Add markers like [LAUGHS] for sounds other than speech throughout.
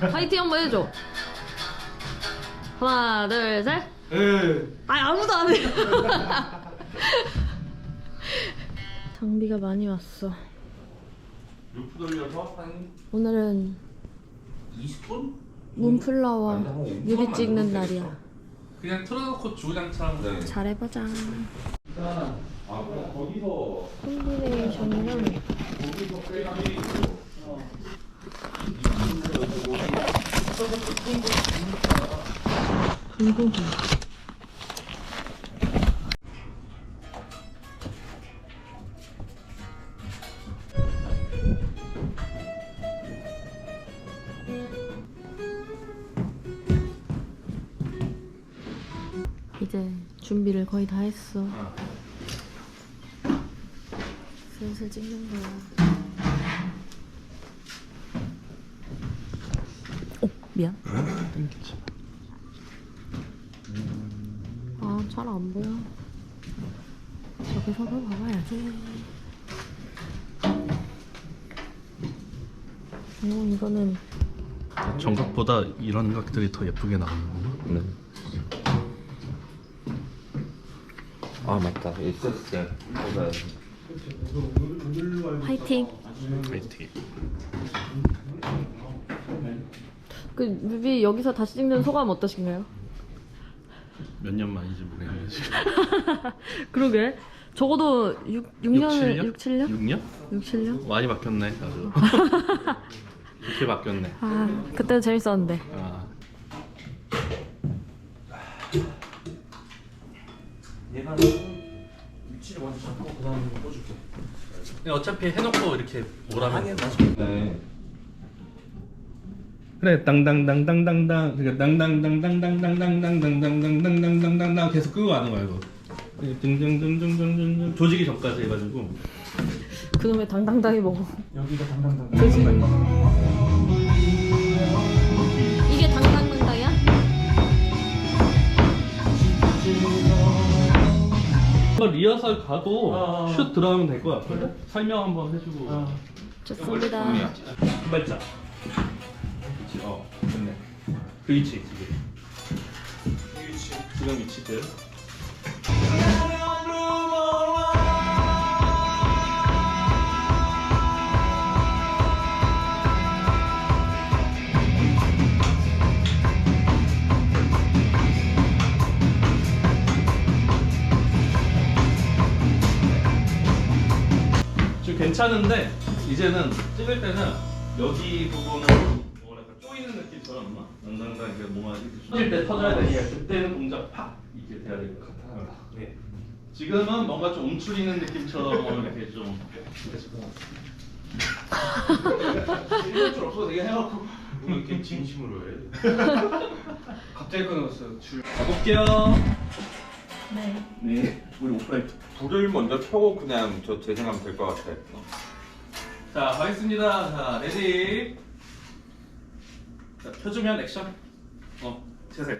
파이팅 한번 해줘. 하나, 둘, 셋. 예. 아 아무도 안 해. [LAUGHS] 장비가 많이 왔어. 루프 돌려서 한 오늘은 20분? 문플라워 아니, 한 5분 뮤비 만들면 찍는 되겠어. 날이야. 그냥 틀어놓고 주구장창 네. 잘해보자. 아 그럼 거기서 콤비네이션이랑 거기서 빼기 불고기. 이제 준비를 거의 다 했어. 슬슬 찍는 거야. 어, 미안. 아, 잘 안 보여. 저기서도 봐봐야지. 어, 이거는 정각보다 이런 각들이 더 예쁘게 나오는구나. 네. 아 맞다 있었어요. 화이팅. 파이팅. 그 뮤비 여기서 다시 찍는 소감 어떠신가요? 몇 년 만인지 모르겠는데 지금. [LAUGHS] 그러게. 적어도 6, 6년을 6, 7년? 6년? 6, 7년? 많이 바뀌었네 아주. [LAUGHS] 이렇게 바뀌었네. 아, 그때는 재밌었는데. 아, 얘가 위치를 먼저 잡고 그 다음에 꽂을게 그냥 어차피 해놓고 이렇게 뭐라면. 네. 그래 땅땅땅땅땅땅 그러니까 땅땅땅땅땅땅땅땅땅땅땅땅땅땅땅 계속 끄고 가는 거야 이거. 등등등등등등 조지기 전까지 해가지고 그놈의 당당당히 먹어. 여기가 당당당 그지? 이게 당당당당이야? 이거 리허설 가도 어. 슛 들어가면 될것 같거든? 설명 한번 해주고 좋습니다. 한 발짝 그 위치 지금 지금 위치들. 지금 괜찮은데 이제는 찍을 때는 여기 부분은 뭔가 이렇게 터질 때 터져야 되니까 그때는 동작 팍 이렇게 돼야 될 것 같아요. 네. 지금은 뭔가 좀 움츠리는 느낌처럼 이렇게 좀 이럴 줄 없어서 되게 해놓고 왜 이렇게 진심으로 해 갑자기 끊었어 줄 가볼게요. 네. 네, 우리 오프라인. 불을 먼저 켜고 그냥 저 재생하면 될 것 같아요. 자, 가겠습니다. 자, 레디. 자, 켜주면 액션. 어, 세세.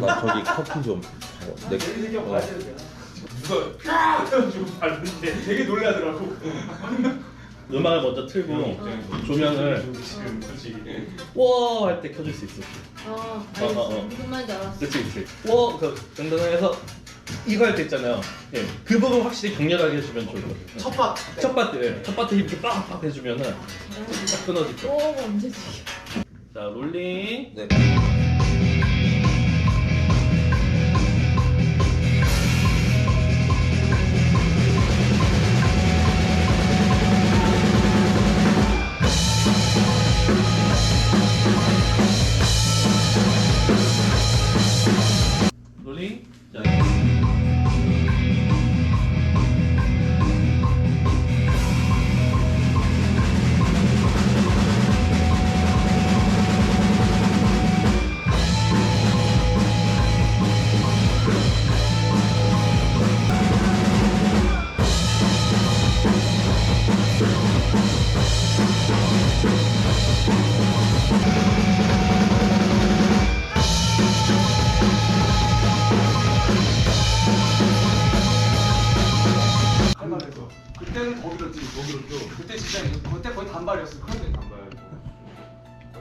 나 저기 커피 좀. 어, 내 되게 맞아야 돼 누가 봤는데 되게 놀라더라고 음악을 먼저 틀고 조명을 지금 그치 워할 때 켜줄 수 있어. 어, 알겠어. 어, 어, 어. 무슨 말인지 알았어. 그치 그치. 워그 등등해서 이거 할 때 있잖아요. 예, 그 부분 확실히 강렬하게 해주면 좋을 것 같아요. 첫 바. 첫 파트, 예, 첫 파트 이렇게 빡빡 해주면은 딱 끊어질 거예요. 오, 언제지? 자, 롤링. 네.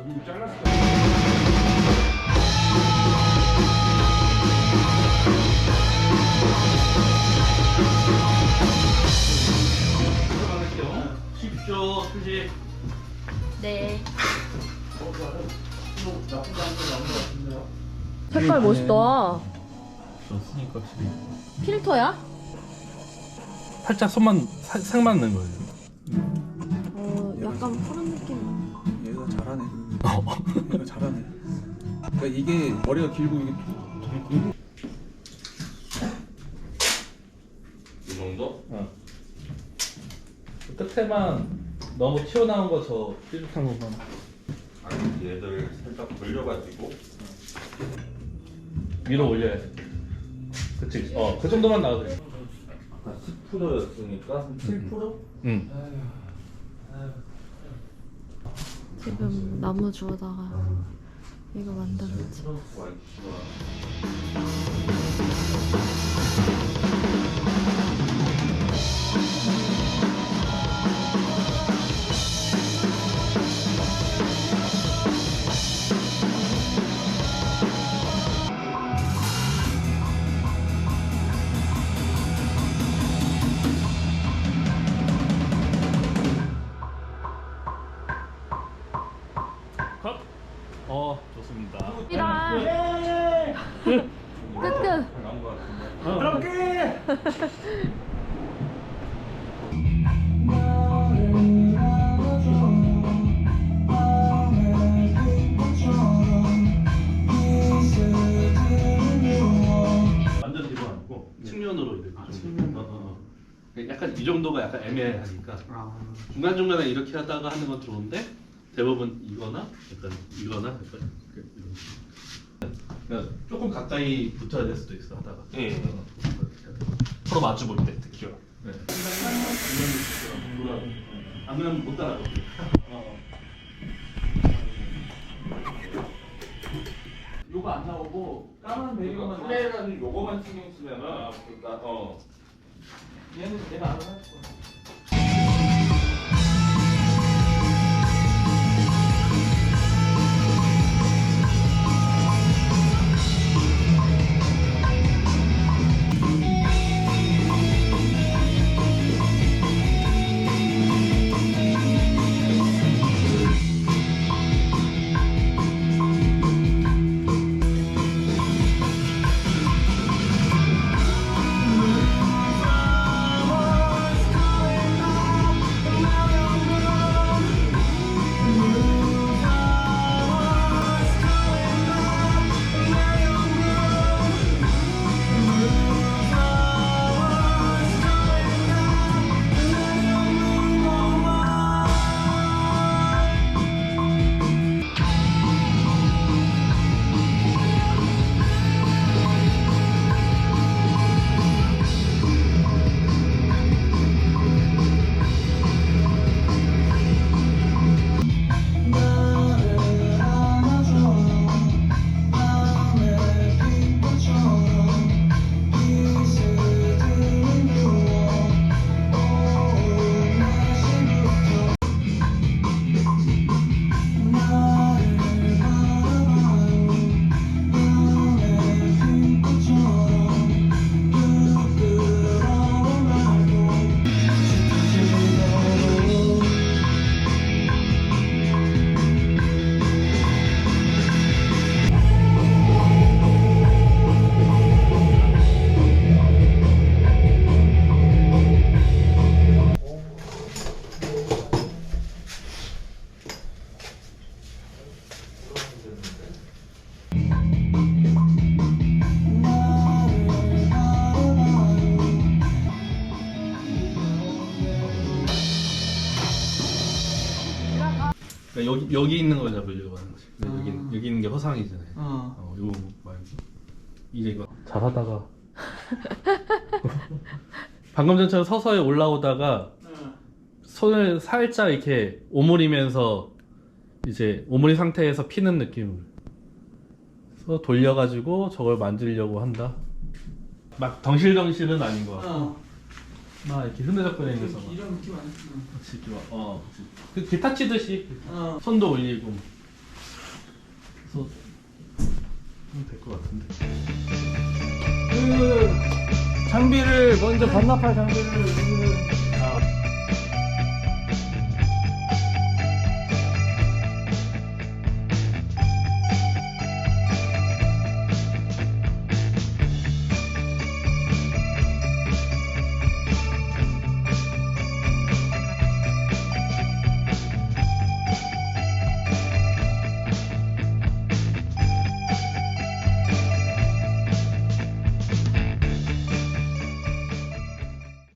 여기 잘랐을 때. 들어갈게요. 10초, 수직. 네. 색깔 멋있다. 좋으니까 확실히. 필터야? 살짝 손만 사- 색만 넣은 거예요. 어, 약간 푸른 느낌. 잘하네. 얘가 잘하네. 그러니까 이게 머리가 길고 이게 되게 이 정도? 어. 그 끝에만 너무 튀어나온 거저 뾰족한 것만. 아니 얘들 살짝 돌려가지고 위로 올려야 돼. 그치. 어, 그 정도만 나와도 돼. 아까 10%였으니까 7%? 응. 지금 나무 주워다가 이거 만들었지. 이 정도가 약간 애매하니까 중간 중간에 이렇게 하다가 하는 건 좋은데 대부분 이거나 약간 이거나 약간 이렇게 이런 식으로. 그러니까 조금 가까이 붙어야 될 수도 있어 하다가. 예. 어, 서로 마주 볼 때 특히. 네. 안 그러면 못 따라가. 어. 요거 안 나오고 까만 이거 베이거만 플레이라는 요거만 신경 쓰면은 그러니까 어 얘는 내가 알아서 할 거야. 그러니까 여기 여기 있는 걸 잡으려고 하는 거지. 근데 여기 여기 있는 게 허상이잖아요. 어. 어, 이거 말고 이제 이거 잘하다가 [LAUGHS] 방금 전처럼 서서히 올라오다가 손을 살짝 이렇게 오므리면서 이제 오므린 상태에서 피는 그래서 돌려가지고 저걸 만들려고 한다. 막 덩실덩실은 아닌 것 같아. 어. 데서 막 이런 느낌 아니었구나. 같이 이렇게 막, 어, 그 기타 치듯이 어. 손도 올리고 그래서 될것 같은데 그 장비를 먼저 반납할 장비를